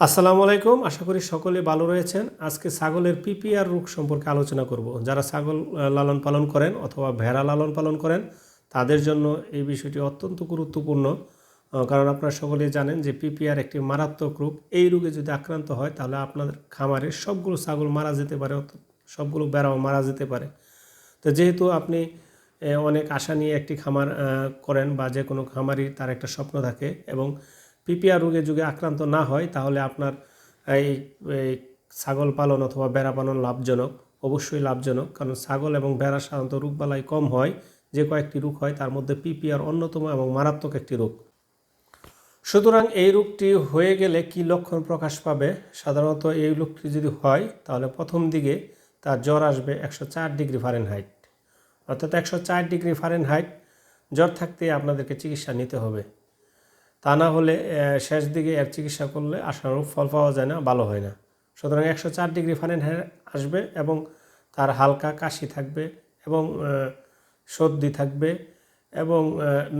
আসসালামু আলাইকুম। আশা করি সকলে ভালো রয়েছেন। আজকে ছাগলের পিপিআর রোগ সম্পর্কে আলোচনা করব। যারা ছাগল লালন পালন করেন অথবা ভেড়া লালন পালন করেন, তাদের জন্য এই বিষয়টি অত্যন্ত গুরুত্বপূর্ণ। কারণ আপনারা সকলেই জানেন যে পিপিআর একটি মারাত্মক রোগ। এই রোগে যদি আক্রান্ত হয়, তাহলে আপনাদের খামারে সবগুলো ছাগল মারা যেতে পারে সবগুলো বেড়াও মারা যেতে পারে। তো যেহেতু আপনি অনেক আশা নিয়ে একটি খামার করেন বা যে কোনো খামারই তার একটা স্বপ্ন থাকে এবং পিপিআর রোগে যদি আক্রান্ত না হয়, তাহলে আপনার এই এই ছাগল পালন অথবা বেড়া পালন লাভজনক, অবশ্যই লাভজনক। কারণ ছাগল এবং বেড়া সাধারণত রোগবালাই কম হয়, যে কয়েকটি রোগ হয় তার মধ্যে পিপিআর অন্যতম এবং মারাত্মক একটি রোগ। সুতরাং এই রোগটি হয়ে গেলে কি লক্ষণ প্রকাশ পাবে? সাধারণত এই রোগটি যদি হয়, তাহলে প্রথম দিকে তার জ্বর আসবে একশো চার ডিগ্রি ফারেনহাইট। অর্থাৎ একশো চার ডিগ্রি ফারেনহাইট জ্বর থাকতে আপনাদেরকে চিকিৎসা নিতে হবে। তা না হলে শেষ দিকে এর চিকিৎসা করলে আশানুরূপ ফল পাওয়া যায় না, ভালো হয় না। সুতরাং একশো চার ডিগ্রি ফারেনহাইট আসবে এবং তার হালকা কাশি থাকবে এবং সর্দি থাকবে এবং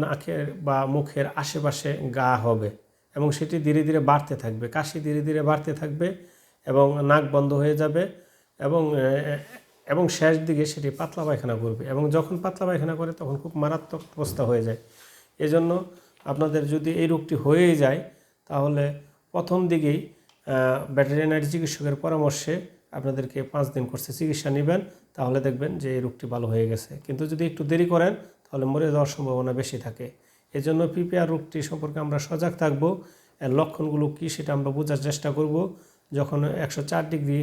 নাকের বা মুখের আশেপাশে গা হবে এবং সেটি ধীরে ধীরে বাড়তে থাকবে। কাশি ধীরে ধীরে বাড়তে থাকবে এবং নাক বন্ধ হয়ে যাবে এবং এবং শেষ দিকে সেটি পাতলা পায়খানা করবে এবং যখন পাতলা পায়খানা করে তখন খুব মারাত্মক অবস্থা হয়ে যায়। এজন্য আপনাদের যদি এই রোগটি হয়েই যায়, তাহলে প্রথম দিকেই ভেটেরিনারি চিকিৎসকের পরামর্শে আপনাদেরকে পাঁচ দিন করছে চিকিৎসা নেবেন, তাহলে দেখবেন যে এই রোগটি ভালো হয়ে গেছে। কিন্তু যদি একটু দেরি করেন, তাহলে মরে যাওয়ার সম্ভাবনা বেশি থাকে। এজন্য পিপিআর রোগটি সম্পর্কে আমরা সজাগ থাকব, এর লক্ষণগুলো কী সেটা আমরা বোঝার চেষ্টা করব। যখন একশো চার ডিগ্রি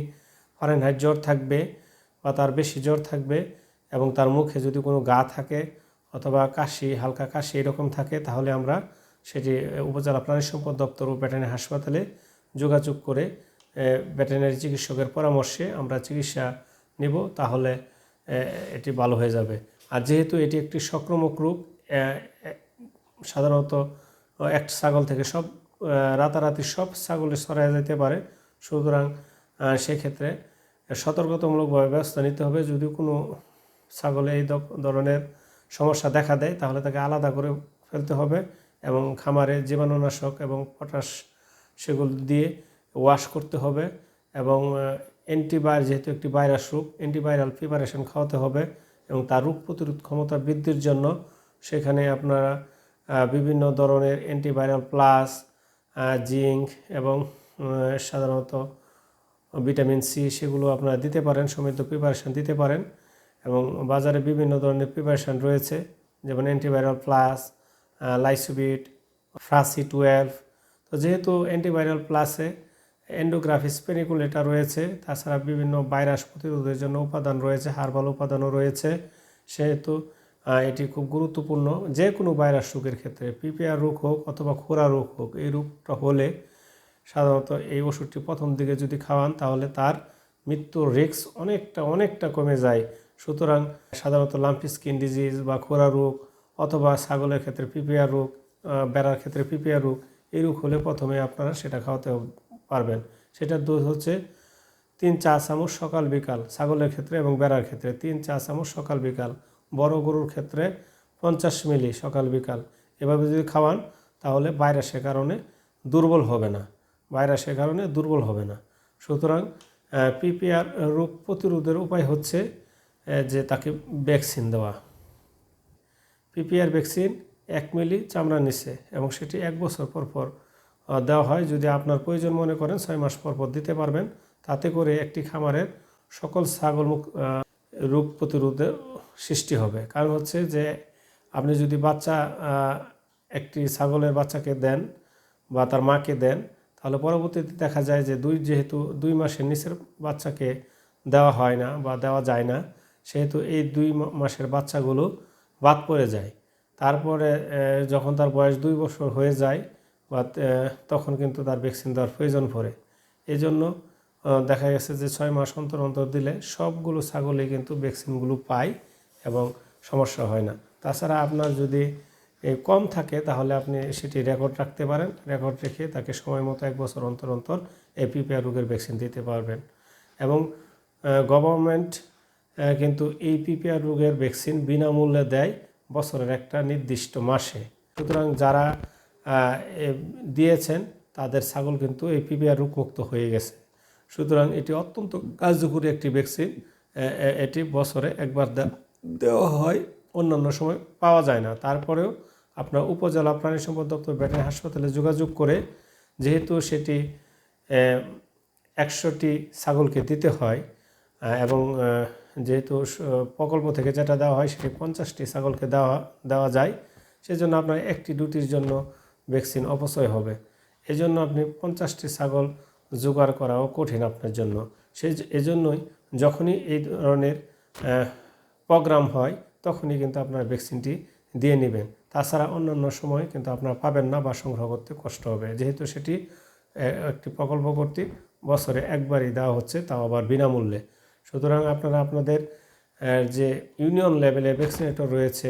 ফারেনহাইট জ্বর থাকবে বা তার বেশি জ্বর থাকবে এবং তার মুখে যদি কোনো গা থাকে অথবা কাশি হালকা কাশি এরকম থাকে তাহলে আমরা সেটি উপজেলা প্রাণী সম্পদ দপ্তর ও ভেটেরিনারি হাসপাতালে যোগাযোগ করে ভেটেরিনারি চিকিৎসকের পরামর্শে আমরা চিকিৎসা নেব তাহলে এটি ভালো হয়ে যাবে। আর যেহেতু এটি একটি সক্রমক এ, সাধারণত এক ছাগল থেকে সব রাতারাতি সব ছাগলে ছড়ায় যেতে পারে সুতরাং সেক্ষেত্রে সতর্কতামূলকভাবে ব্যবস্থা নিতে হবে। যদি কোনো ছাগলে এই ধরনের সমস্যা দেখা দেয়, তাহলে তাকে আলাদা করে ফেলতে হবে এবং খামারে জীবাণুনাশক এবং পটাশ সেগুলো দিয়ে ওয়াশ করতে হবে এবং অ্যান্টিবায়োর যেহেতু একটি ভাইরাস রোগ অ্যান্টিভাইরাল প্রিপারেশন খাওয়াতে হবে এবং তার রোগ প্রতিরোধ ক্ষমতা বৃদ্ধির জন্য সেখানে আপনারা বিভিন্ন ধরনের অ্যান্টিভাইরাল প্লাস জিঙ্ক এবং সাধারণত ভিটামিন সি সেগুলো আপনারা দিতে পারেন, সমৃদ্ধ প্রিপারেশান দিতে পারেন। এবং বাজারে বিভিন্ন ধরনের প্রিপারেশন রয়েছে, যেমন অ্যান্টিভাইরাল প্লাস লাইসোবিট ফ্রাসি টুয়েলভ তো যেহেতু অ্যান্টিভাইরাল প্লাসে এন্ডোগ্রাফি স্পেনিকুলেটা রয়েছে, তাছাড়া বিভিন্ন ভাইরাস প্রতিরোধের জন্য উপাদান রয়েছে হার্বাল উপাদানও রয়েছে, সেহেতু এটি খুব গুরুত্বপূর্ণ। যে কোনো ভাইরাস রোগের ক্ষেত্রে পিপিআর রোগ হোক অথবা খোরা রোগ হোক, এই রোগটা হলে সাধারণত এই ওষুধটি প্রথম দিকে যদি খাওয়ান, তাহলে তার মৃত্যুর রিস্ক অনেকটা অনেকটা কমে যায়। সুতরাং সাধারণত লাম্পি স্কিন ডিজিজ বা খোরা রোগ অথবা ছাগলের ক্ষেত্রে পিপিআর রোগ বেড়ার ক্ষেত্রে পিপিআর রোগ, এই রোগ হলে প্রথমে আপনারা সেটা খাওয়াতে পারবেন। সেটার ডোজ হচ্ছে তিন চা চামচ সকাল, বিকাল, ছাগলের ক্ষেত্রে এবং বেড়ার ক্ষেত্রে। তিন চা চামচ সকাল, বিকাল, বড় গরুর ক্ষেত্রে পঞ্চাশ মিলি সকাল, বিকাল। এভাবে যদি খাওয়ান, তাহলে ভাইরাসের কারণে দুর্বল হবে না। ভাইরাসের কারণে দুর্বল হবে না। সুতরাং পিপিআর রোগ প্রতিরোধের উপায় হচ্ছে যে তাকে ভ্যাকসিন দেওয়া। পিপিআর ভ্যাকসিন এক মিলি চামড়া নিচে এবং সেটি এক বছর পর পর দেওয়া হয়। যদি আপনার প্রয়োজন মনে করেন ছয় মাস পর পর দিতে পারবেন। তাতে করে একটি খামারের সকল ছাগল মুখ রোগ প্রতিরোধের সৃষ্টি হবে। কারণ হচ্ছে যে, আপনি যদি বাচ্চা একটি ছাগলের বাচ্চাকে দেন বা তার মাকে দেন, তাহলে পরবর্তীতে দেখা যায় যে দুই যেহেতু দুই মাসের নিচের বাচ্চাকে দেওয়া হয় না বা দেওয়া যায় না সেহেতু এই দুই মাসের বাচ্চাগুলো বাদ পড়ে যায়। তারপরে যখন তার বয়স দুই বছর হয়ে যায়, বা তখন কিন্তু তার ভ্যাকসিন দেওয়ার প্রয়োজন পড়ে। এই জন্য দেখা গেছে যে ছয় মাস অন্তর অন্তর দিলে সবগুলো ছাগলে কিন্তু ভ্যাকসিনগুলো পায় এবং সমস্যা হয় না। তাছাড়া আপনার যদি কম থাকে, তাহলে আপনি সেটি রেকর্ড রাখতে পারেন। রেকর্ড রেখে তাকে সময় মতো এক বছর অন্তর অন্তর এই পিপিআর রোগের ভ্যাকসিন দিতে পারবেন। এবং গভর্নমেন্ট কিন্তু এই পিপিআর রোগের ভ্যাকসিন বিনামূল্যে দেয় বছরের একটা নির্দিষ্ট মাসে। সুতরাং যারা দিয়েছেন, তাদের ছাগল কিন্তু এই পিপিআর রোগমুক্ত হয়ে গেছে। সুতরাং এটি অত্যন্ত কার্যকরী একটি ভ্যাকসিন। এটি বছরে একবার দেওয়া হয়, অন্যান্য সময় পাওয়া যায় না। তারপরেও আপনার উপজেলা প্রাণী সম্পদ দপ্তর ব্যাটারি হাসপাতালে যোগাযোগ করে যেহেতু সেটি একশোটি ছাগলকে দিতে হয় এবং যেহেতু প্রকল্প থেকে যেটা দেওয়া হয় সেটি পঞ্চাশটি ছাগলকে দেওয়া দেওয়া যায়। সেজন্য আপনার একটি, দুটির জন্য ভ্যাকসিন অপচয় হবে। এজন্য আপনি পঞ্চাশটি ছাগল জোগাড় করাও কঠিন আপনার জন্য। সেই, এজন্যই যখনই এই ধরনের প্রোগ্রাম হয়, তখনই কিন্তু আপনার ভ্যাকসিনটি দিয়ে নেবেন। তাছাড়া অন্যান্য সময় কিন্তু আপনারা পাবেন না বা সংগ্রহ করতে কষ্ট হবে। যেহেতু সেটি একটি প্রকল্প কর্তৃক বছরে একবারই দেওয়া হচ্ছে, তাও আবার বিনামূল্যে। সুতরাং আপনারা আপনাদের যে ইউনিয়ন লেভেলে ভ্যাকসিনেটর রয়েছে,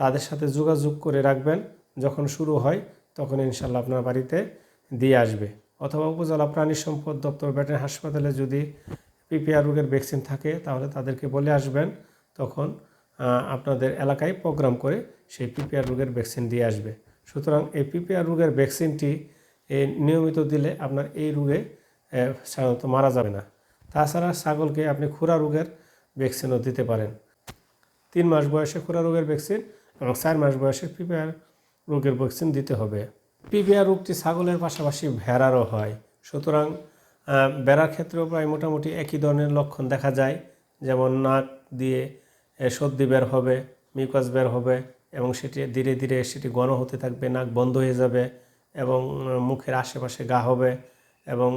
তাদের সাথে যোগাযোগ করে রাখবেন। যখন শুরু হয়, তখন ইনশাল্লাহ আপনার বাড়িতে দিয়ে আসবে। অথবা উপজেলা প্রাণী সম্পদ দপ্তর, ভেটেরিনারি হাসপাতালে যদি পিপিআর রোগের ভ্যাকসিন থাকে, তাহলে তাদেরকে বলে আসবেন। তখন আপনাদের এলাকায় প্রোগ্রাম করে সেই পিপিআর রোগের ভ্যাকসিন দিয়ে আসবে। সুতরাং এই পিপিআর রোগের ভ্যাকসিনটি নিয়মিত দিলে আপনার এই রোগে সাধারণত মারা যাবে না। তাছাড়া ছাগলকে আপনি খুরা রোগের ভ্যাকসিনও দিতে পারেন। তিন মাস বয়সে খুরা রোগের ভ্যাকসিন এবং চার মাস বয়সে পিপিআর রোগের ভ্যাকসিন দিতে হবে। পিপিআর রোগটি ছাগলের পাশাপাশি ভেড়ারও হয়। সুতরাং বেড়ার ক্ষেত্রেও প্রায় মোটামুটি একই ধরনের লক্ষণ দেখা যায়। যেমন নাক দিয়ে সর্দি বের হবে মিউকাস বের হবে এবং সেটি ধীরে ধীরে সেটি ঘন হতে থাকবে, নাক বন্ধ হয়ে যাবে এবং মুখের আশেপাশে গা হবে। এবং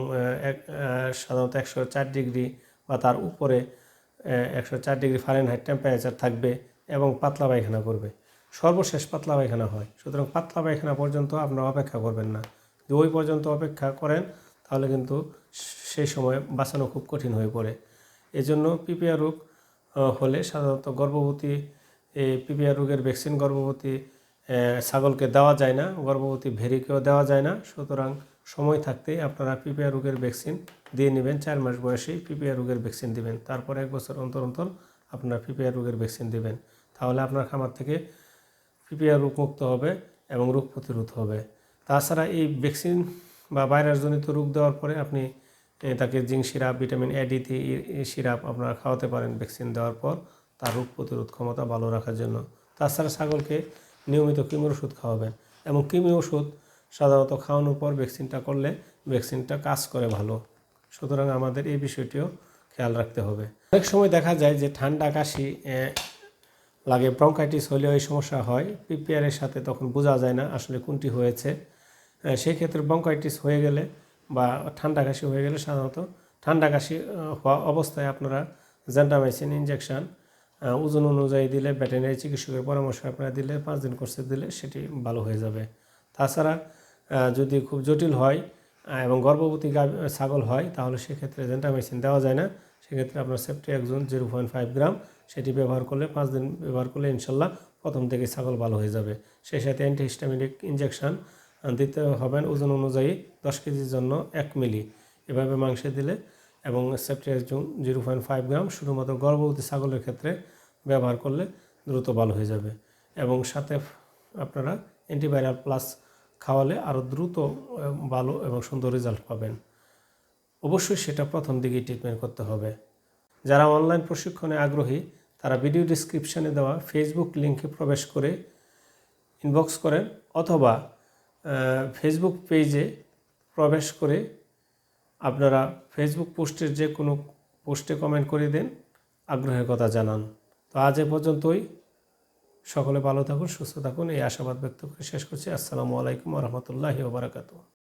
সাধারণত একশো চার ডিগ্রি বা তার উপরে একশো চার ডিগ্রি ফারেনহাইট টেম্পারেচার থাকবে এবং পাতলা পায়খানা করবে। সর্বশেষ পাতলা পায়খানা হয়। সুতরাং পাতলা পায়খানা পর্যন্ত আপনারা অপেক্ষা করবেন না। যদি ওই পর্যন্ত অপেক্ষা করেন, তাহলে কিন্তু সেই সময় বাঁচানো খুব কঠিন হয়ে পড়ে। এজন্য পিপিআর রোগ হলে সাধারণত গর্ভবতী পিপিআর রোগের ভ্যাকসিন গর্ভবতী ছাগলকে দেওয়া যায় না। গর্ভবতী ভেরিকেও দেওয়া যায় না। সুতরাং সময় থাকতেই আপনারা পিপিআর রোগের ভ্যাকসিন দিয়ে নেবেন। চার মাস বয়সেই পিপিআর রোগের ভ্যাকসিন দিবেন। তারপর এক বছর অন্তর অন্তর আপনার পিপিআর রোগের ভ্যাকসিন দিবেন। তাহলে আপনার খামার থেকে পিপিআর রোগ মুক্ত হবে এবং রোগ প্রতিরোধ হবে। তাছাড়া এই ভ্যাকসিন বা ভাইরাসজনিত রোগ দেওয়ার পরে আপনি তাকে zinc syrup, vitamin A D three syrup আপনারা খাওয়াতে পারেন ভ্যাকসিন দেওয়ার পর তার রোগ প্রতিরোধ ক্ষমতা ভালো রাখার জন্য। তাছাড়া ছাগলকে নিয়মিত কৃমির ওষুধ খাওয়াবেন এবং কৃমি ওষুধ সাধারণত খাওয়ানোর পর ভ্যাকসিনটা করলে ভ্যাকসিনটা কাজ করে ভালো। সুতরাং আমাদের এই বিষয়টিও খেয়াল রাখতে হবে। অনেক সময় দেখা যায় যে ঠান্ডা কাশি লাগে ব্রঙ্কাইটিস হলেও এই সমস্যা হয় পিপিআরের সাথে তখন বোঝা যায় না আসলে কোনটি হয়েছে। সেই ক্ষেত্রে ব্রঙ্কাইটিস হয়ে গেলে বা ঠান্ডা কাশি হয়ে গেলে সাধারণত ঠান্ডা কাশি হওয়া অবস্থায় আপনারা জেন্টামাইসিন ইঞ্জেকশন ওজন অনুযায়ী দিলে ভেটেরিনারি চিকিৎসকের পরামর্শ আপনারা দিলে, পাঁচ দিন কোর্সে দিলে সেটি ভালো হয়ে যাবে। তাছাড়া যদি খুব জটিল হয় এবং গর্ভবতী ছাগল হয়, তাহলে সেক্ষেত্রে জেন্টামাইসিন দেওয়া যায় না। সেক্ষেত্রে আপনার সেফটি একজন জিরো পয়েন্ট ফাইভ গ্রাম সেটি ব্যবহার করলে পাঁচ দিন ব্যবহার করলে ইনশাল্লাহ প্রথম থেকে ছাগল ভালো হয়ে যাবে। সেই সাথে অ্যান্টিহিস্টামিনিক ইঞ্জেকশন দিতে হবেন ওজন অনুযায়ী দশ কেজির জন্য এক মিলি। এভাবে মাংসে দিলে এবং সেফটি একজন জিরো পয়েন্ট ফাইভ গ্রাম শুধুমাত্র গর্ভবতী ছাগলের ক্ষেত্রে ব্যবহার করলে দ্রুত ভালো হয়ে যাবে। এবং সাথে আপনারা অ্যান্টিভাইরাল প্লাস খাওয়ালে আরও দ্রুত ভালো এবং সুন্দর রেজাল্ট পাবেন। অবশ্যই সেটা প্রথম দিকেই ট্রিটমেন্ট করতে হবে। যারা অনলাইন প্রশিক্ষণে আগ্রহী, তারা ভিডিও ডিসক্রিপশনে দেওয়া ফেসবুক লিঙ্কে প্রবেশ করে ইনবক্স করেন অথবা ফেসবুক পেজে প্রবেশ করে আপনারা ফেসবুক পোস্টের যে কোনো পোস্টে কমেন্ট করে দেন, আগ্রহের কথা জানান। তো আজ এ পর্যন্তই। সকলে ভালো থাকুন, সুস্থ থাকুন। এই আশাবাদ ব্যক্ত করে শেষ করছি। আসসালামু আলাইকুম রহমতুল্লাহি ওবরাকাতু